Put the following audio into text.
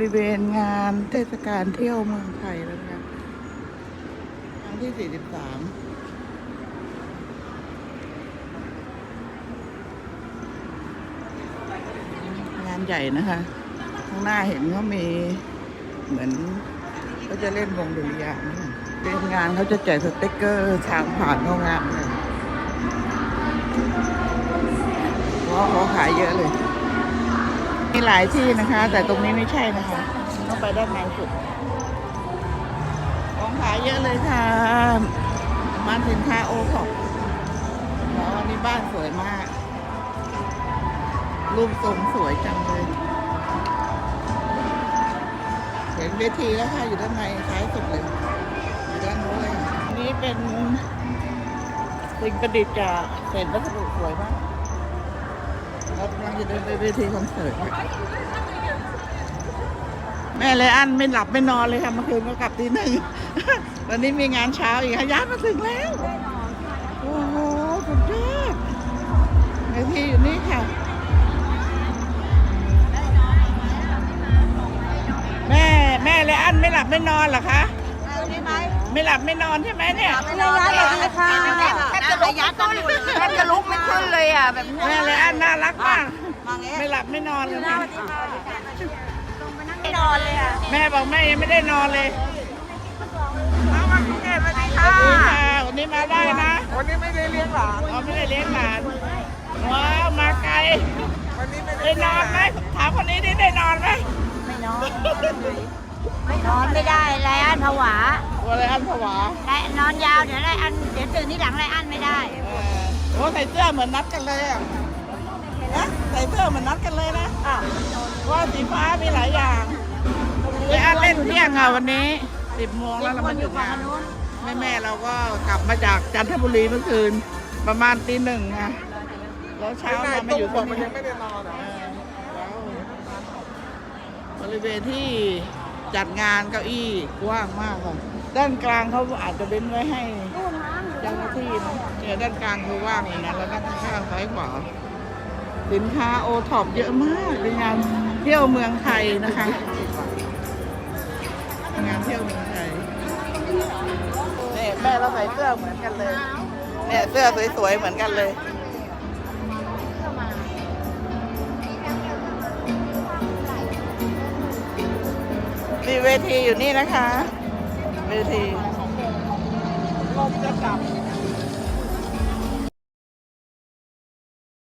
บริเวณงานเทศกาลเที่ยวเมืองไทยแล้วนะคะครั้งที่ 43งานใหญ่นะคะ ข้างหน้าเห็นเขามีเหมือนเขาจะเล่นวงดุริยางค์นะคะเล่นงานเขาจะแจกสติ๊กเกอร์ทางผ่านเข้างานเลยเพราะเขาขายเยอะเลย มีหลายที่นะคะ แต่ตรงนี้ไม่ใช่นะคะ ต้องไปด้านในสุดของขายเยอะเลยค่ะบ้านสินค้าโอท็อปแล้ววันนี้บ้านสวยมาก รูปทรงสวยจังเลย เห็นเวทีแล้วค่ะ อยู่ด้านในท้ายสุดเลยอยู่ด้านโน้นเลยค่ะอันนี้เป็นสิ่งประดิษฐ์จากเศษวัสดุสวยมาก เรากำลังจะเดินไปเวทีคอนเสิร์ตค่ะแม่เลยอันไม่หลับไม่นอนเลยค่ะเมื่อคืนก็กลับตีหนึ่ง วันนี้มีงานเช้าอีกค่ะย้ายมาถึงแล้ว โอ้โหสุดยอดเวทีอยู่นี่ค่ะ แม่แม่เลยอันไม่หลับไม่นอนเหรอคะ ไม่หลับไม่นอนใช่ไหมเนี่ย ไม่นอนเลยค่ะแทบจะลุกไม่ขึ้ นแทบจะลุกไม่ขึ้นเลยอะแบบแม่เลยอันน่ารักมาก ไม่หลับไม่นอนเลยค่ะไม่นอนเลยอะแม่บอกแม่ยังไม่ได้นอนเลยเอามาคุณเอ๋สวัสดีสค่ะวัสดีค่ะวันนี้มาได้นะ วันนี้ไม่ได้เลี้ยงหลานเราไม่ได้เลี้ยงหลานว้าวมาไกลวันนี้ไม่ได้ได้นอนไหมถามคนนี้ได้ได้นอนไหมไม่นอนไม่นอนไม่ได้ไรอันผวาตัวอะไรอันผวาไรนอนยาวเดี๋ยวไรอันเดี๋ยวตื่นที่หลังไรอันไม่ได้เออ โอ้ใส่เสื้อเหมือนนัดกันเลยอะนะใส่เสื้อเหมือนนัดกันเลยนะอะว่าสีฟ้ามีหลายอย่างเลยอันเล่นเที่ยงอะวันนี้สิบโมงแล้วเรามาถึงงานแม่แม่ๆเราก็กลับมาจากจันทบุรีเมื่อคืน ประมาณตีหนึ่งอะแล้วเช้ามามาอยู่ตรงนี้ไม่ได้นอนออว้าวบริเวณที่จัดงานเก้าอี้กว้างมากค่ะด้านกลางเขาอาจจะเว้นไว้ให้ จ้าหน้าที่นะเนี่ยด้านกลางคือว่างเลยนะแล้วด้านข้างซ้ายขวาสินค้าโอท็อปเยอะมากเป็นงานเที่ยวเมืองไทยนะคะ งานเที่ยวเมืองไทยเนี่ยแม่เราใส่เสื้อเหมือนกันเลยเนี่ยเสื้อสวยๆเหมือนกันเลยมีเวทีอยู่นี่นะคะ เวทีลม salve.